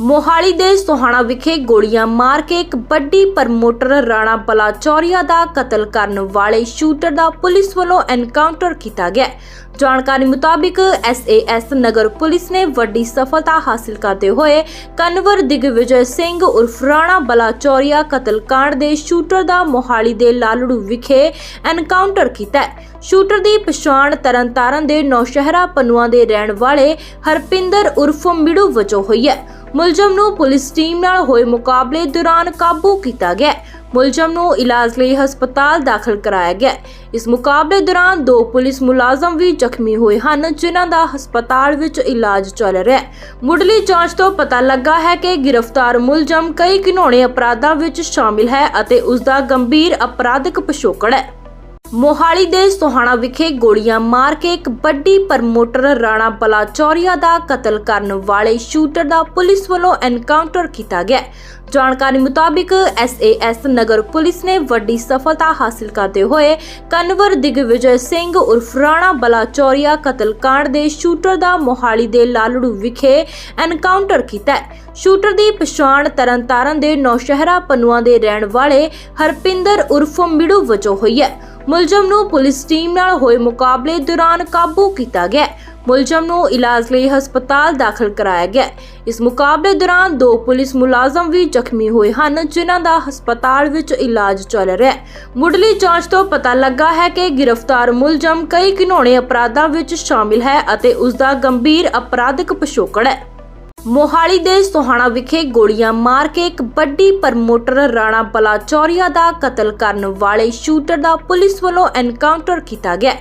ਮੋਹਾਲੀ ਦੇ ਸੋਹਾਣਾ ਵਿਖੇ ਗੋਲੀਆਂ ਮਾਰ ਕੇ ਇੱਕ ਵੱਡੀ ਪ੍ਰਮੋਟਰ ਰਾਣਾ ਬਲਾਚੌਰੀਆ ਦਾ ਕਤਲ ਕਰਨ ਵਾਲੇ ਸ਼ੂਟਰ ਦਾ ਪੁਲਿਸ ਵੱਲੋਂ ਐਨਕਾਊਂਟਰ ਕੀਤਾ ਗਿਆ ਜਾਣਕਾਰੀ ਮੁਤਾਬਿਕ ਐਸਏਐਸ ਨਗਰ ਪੁਲਿਸ ਨੇ ਵੱਡੀ ਸਫਲਤਾ ਹਾਸਲ ਕਰਦੇ ਹੋਏ ਕਨਵਰ ਦਿਗਵਿਜੇ ਸਿੰਘ ਉਰਫ ਰਾਣਾ ਬਲਾਚੌਰੀਆ ਕਤਲकांड ਦੇ ਸ਼ੂਟਰ ਦਾ ਮੋਹਾਲੀ ਦੇ ਲਾਲੜੂ ਵਿਖੇ ਐਨਕਾਊਂਟਰ ਕੀਤਾ ਹੈ। ਸ਼ੂਟਰ ਦੀ ਪਛਾਣ ਤਰਨਤਾਰਨ ਦੇ ਨੌਸ਼ਹਿਰਾ ਪਨੂਆ ਦੇ ਰਹਿਣ ਵਾਲੇ ਹਰਪਿੰਦਰ ਉਰਫ ਮਿੜੂ ਵਜੋਂ ਹੋਈ ਹੈ ਮੁਲਜ਼ਮ ਨੂੰ ਪੁਲਿਸ ਟੀਮ ਨਾਲ ਹੋਏ ਮੁਕਾਬਲੇ ਦੌਰਾਨ ਕਾਬੂ ਕੀਤਾ ਗਿਆ। ਮੁਲਜ਼ਮ ਨੂੰ ਇਲਾਜ ਲਈ ਹਸਪਤਾਲ ਦਾਖਲ ਕਰਾਇਆ ਗਿਆ। ਇਸ ਮੁਕਾਬਲੇ ਦੌਰਾਨ ਦੋ ਪੁਲਿਸ ਮੁਲਾਜ਼ਮ ਵੀ ਜ਼ਖਮੀ ਹੋਏ ਹਨ, ਜਿਨ੍ਹਾਂ ਦਾ ਹਸਪਤਾਲ ਵਿੱਚ ਇਲਾਜ ਚੱਲ ਰਿਹਾ ਹੈ। ਮੁੱਢਲੀ ਜਾਂਚ ਤੋਂ ਪਤਾ ਲੱਗਾ ਹੈ ਕਿ ਗ੍ਰਿਫਤਾਰ ਮੁਲਜ਼ਮ ਕਈ ਘਿਨੌਣੇ ਅਪਰਾਧਾਂ ਵਿੱਚ ਸ਼ਾਮਿਲ ਹੈ ਅਤੇ ਉਸ ਦਾ ਗੰਭੀਰ ਅਪਰਾਧਿਕ ਪਿਛੋਕੜ ਹੈ। ਮੋਹਾਲੀ ਦੇ ਸੋਹਾਣਾ ਵਿਖੇ ਗੋਲੀਆਂ ਮਾਰ ਕੇ ਇੱਕ ਵੱਡੀ ਪ੍ਰਮੋਟਰ ਰਾਣਾ ਬਲਾਚੌਰੀਆ ਦਾ ਕਤਲ ਕਰਨ ਵਾਲੇ ਸ਼ੂਟਰ ਦਾ ਪੁਲਿਸ ਵੱਲੋਂ ਐਨਕਾਊਂਟਰ ਕੀਤਾ ਗਿਆ ਜਾਣਕਾਰੀ ਮੁਤਾਬਿਕ ਐਸਏਐਸ ਨਗਰ ਪੁਲਿਸ ਨੇ ਵੱਡੀ ਸਫਲਤਾ ਹਾਸਲ ਕਰਦੇ ਹੋਏ ਕਨਵਰ ਦਿਗਵਿਜੇ ਸਿੰਘ ਉਰਫ ਰਾਣਾ ਬਲਾਚੌਰੀਆ ਕਤਲकांड ਦੇ ਸ਼ੂਟਰ ਦਾ ਮੋਹਾਲੀ ਦੇ ਲਾਲੜੂ ਵਿਖੇ ਐਨਕਾਊਂਟਰ ਕੀਤਾ ਸ਼ੂਟਰ ਦੀ ਪਛਾਣ ਤਰਨਤਾਰਨ ਦੇ ਨੌਸ਼ਹਿਰਾ ਪਨੂਆ ਦੇ ਰਹਿਣ ਵਾਲੇ ਹਰਪਿੰਦਰ ਉਰਫ ਮਿੜੂ ਵਜੋਂ ਹੋਈ ਹੈ। ਮੁਲਜ਼ਮ ਨੂੰ ਪੁਲਿਸ ਟੀਮ ਨਾਲ ਹੋਏ ਮੁਕਾਬਲੇ ਦੌਰਾਨ ਕਾਬੂ ਕੀਤਾ ਗਿਆ। ਮੁਲਜ਼ਮ ਨੂੰ ਇਲਾਜ ਲਈ ਹਸਪਤਾਲ ਦਾਖਲ ਕਰਾਇਆ ਗਿਆ। ਇਸ ਮੁਕਾਬਲੇ ਦੌਰਾਨ ਦੋ ਪੁਲਿਸ ਮੁਲਾਜ਼ਮ ਵੀ ਜ਼ਖਮੀ ਹੋਏ ਹਨ, ਜਿਨ੍ਹਾਂ ਦਾ ਹਸਪਤਾਲ ਵਿੱਚ ਇਲਾਜ ਚੱਲ ਰਿਹਾ ਹੈ। ਮੁੱਢਲੀ ਜਾਂਚ ਤੋਂ ਪਤਾ ਲੱਗਾ ਹੈ ਕਿ ਗ੍ਰਿਫਤਾਰ ਮੁਲਜ਼ਮ ਕਈ ਘਿਨੌਣੇ ਅਪਰਾਧਾਂ ਵਿੱਚ ਸ਼ਾਮਿਲ ਹੈ ਅਤੇ ਉਸ ਦਾ ਗੰਭੀਰ ਅਪਰਾਧਿਕ ਪਿਛੋਕੜ ਹੈ। ਮੋਹਾਲੀ ਦੇ ਸੋਹਾਣਾ ਵਿਖੇ ਗੋਲੀਆਂ ਮਾਰ ਕੇ ਇੱਕ ਵੱਡੀ ਪ੍ਰਮੋਟਰ ਰਾਣਾ ਬਲਾਚੌਰੀਆ ਦਾ ਕਤਲ ਕਰਨ ਵਾਲੇ ਸ਼ੂਟਰ ਦਾ ਪੁਲਿਸ ਵੱਲੋਂ ਐਨਕਾਊਂਟਰ ਕੀਤਾ ਗਿਆ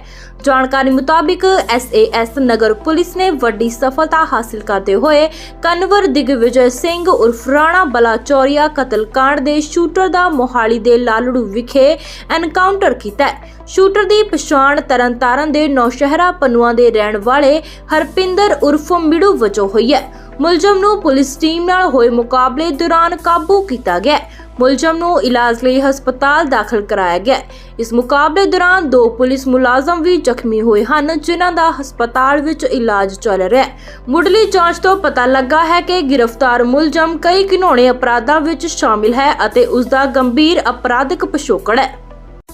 ਜਾਣਕਾਰੀ ਮੁਤਾਬਿਕ ਐਸਏਐਸ ਨਗਰ ਪੁਲਿਸ ਨੇ ਵੱਡੀ ਸਫਲਤਾ ਹਾਸਲ ਕਰਦੇ ਹੋਏ ਕਨਵਰ ਦਿਗਵਿਜੇ ਸਿੰਘ ਉਰਫ ਰਾਣਾ ਬਲਾਚੌਰੀਆ ਕਤਲकांड ਦੇ ਸ਼ੂਟਰ ਦਾ ਮੋਹਾਲੀ ਦੇ ਲਾਲੜੂ ਵਿਖੇ ਐਨਕਾਊਂਟਰ ਕੀਤਾ ਹੈ। ਸ਼ੂਟਰ ਦੀ ਪਛਾਣ ਤਰਨਤਾਰਨ ਦੇ ਨੌਸ਼ਹਿਰਾ ਪਨੂਆ ਦੇ ਰਹਿਣ ਵਾਲੇ ਹਰਪਿੰਦਰ ਉਰਫ ਮਿੜੂ ਵਜੋਂ ਹੋਈ ਹੈ। ਮੁਲਜ਼ਮ ਨੂੰ ਪੁਲਿਸ ਟੀਮ ਨਾਲ ਹੋਏ ਮੁਕਾਬਲੇ ਦੌਰਾਨ ਕਾਬੂ ਕੀਤਾ ਗਿਆ ਮੁਲਜ਼ਮ ਨੂੰ ਇਲਾਜ ਲਈ ਹਸਪਤਾਲ ਦਾਖਲ ਕਰਾਇਆ ਗਿਆ ਇਸ ਮੁਕਾਬਲੇ ਦੌਰਾਨ ਦੋ ਪੁਲਿਸ ਮੁਲਾਜ਼ਮ ਵੀ ਜ਼ਖਮੀ ਹੋਏ ਹਨ, ਜਿਨ੍ਹਾਂ ਦਾ ਹਸਪਤਾਲ ਵਿੱਚ ਇਲਾਜ ਚੱਲ ਰਿਹਾ ਹੈ। ਮੁੱਢਲੀ ਜਾਂਚ ਤੋਂ ਪਤਾ ਲੱਗਾ ਹੈ ਕਿ ਗ੍ਰਿਫਤਾਰ ਮੁਲਜ਼ਮ ਕਈ ਘਿਨੌਣੇ ਅਪਰਾਧਾਂ ਵਿੱਚ ਸ਼ਾਮਿਲ ਹੈ ਅਤੇ ਉਸ ਦਾ ਗੰਭੀਰ ਅਪਰਾਧਿਕ ਪਿਛੋਕੜ ਹੈ।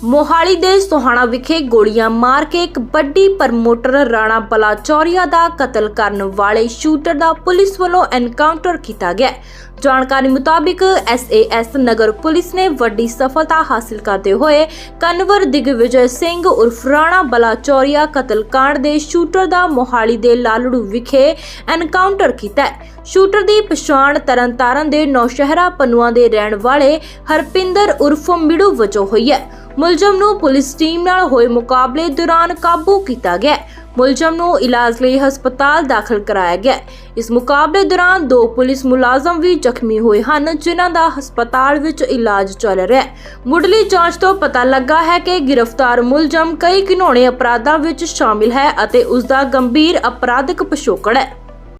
ਮੋਹਾਲੀ ਦੇ ਸੋਹਾਣਾ ਵਿਖੇ ਗੋਲੀਆਂ ਮਾਰ ਕੇ ਇੱਕ ਵੱਡੀ ਪ੍ਰਮੋਟਰ ਰਾਣਾ ਬਲਾਚੌਰੀਆ ਦਾ ਕਤਲ ਕਰਨ ਵਾਲੇ ਸ਼ੂਟਰ ਦਾ ਪੁਲਿਸ ਵੱਲੋਂ ਐਨਕਾਊਂਟਰ ਕੀਤਾ ਗਿਆ ਜਾਣਕਾਰੀ ਮੁਤਾਬਿਕ ਐਸਏਐਸ ਨਗਰ ਪੁਲਿਸ ਨੇ ਵੱਡੀ ਸਫਲਤਾ ਹਾਸਲ ਕਰਦੇ ਹੋਏ ਕਨਵਰ ਦਿਗਵਿਜੇ ਸਿੰਘ ਉਰਫ ਰਾਣਾ ਬਲਾਚੌਰੀਆ ਕਤਲकांड ਦੇ ਸ਼ੂਟਰ ਦਾ ਮੋਹਾਲੀ ਦੇ ਲਾਲੜੂ ਵਿਖੇ ਐਨਕਾਊਂਟਰ ਕੀਤਾ ਹੈ। ਸ਼ੂਟਰ ਦੀ ਪਛਾਣ ਤਰਨਤਾਰਨ ਦੇ ਨੌਸ਼ਹਿਰਾ ਪਨੂਆ ਦੇ ਰਹਿਣ ਵਾਲੇ ਹਰਪਿੰਦਰ ਉਰਫ ਮਿੜੂ ਵਜੋਂ ਹੋਈ ਹੈ। ਮੁਲਜ਼ਮ ਨੂੰ ਪੁਲਿਸ ਟੀਮ ਨਾਲ ਹੋਏ ਮੁਕਾਬਲੇ ਦੌਰਾਨ ਕਾਬੂ ਕੀਤਾ ਗਿਆ ਮੁਲਜ਼ਮ ਨੂੰ ਇਲਾਜ ਲਈ ਹਸਪਤਾਲ ਦਾਖਲ ਕਰਾਇਆ ਗਿਆ ਇਸ ਮੁਕਾਬਲੇ ਦੌਰਾਨ ਦੋ ਪੁਲਿਸ ਮੁਲਾਜ਼ਮ ਵੀ ਜ਼ਖਮੀ ਹੋਏ ਹਨ, ਜਿਨ੍ਹਾਂ ਦਾ ਹਸਪਤਾਲ ਵਿੱਚ ਇਲਾਜ ਚੱਲ ਰਿਹਾ ਹੈ। ਮੁੱਢਲੀ ਜਾਂਚ ਤੋਂ ਪਤਾ ਲੱਗਾ ਹੈ ਕਿ ਗ੍ਰਿਫਤਾਰ ਮੁਲਜ਼ਮ ਕਈ ਘਿਨੌਣੇ ਅਪਰਾਧਾਂ ਵਿੱਚ ਸ਼ਾਮਿਲ ਹੈ ਅਤੇ ਉਸ ਦਾ ਗੰਭੀਰ ਅਪਰਾਧਿਕ ਪਿਛੋਕੜ ਹੈ।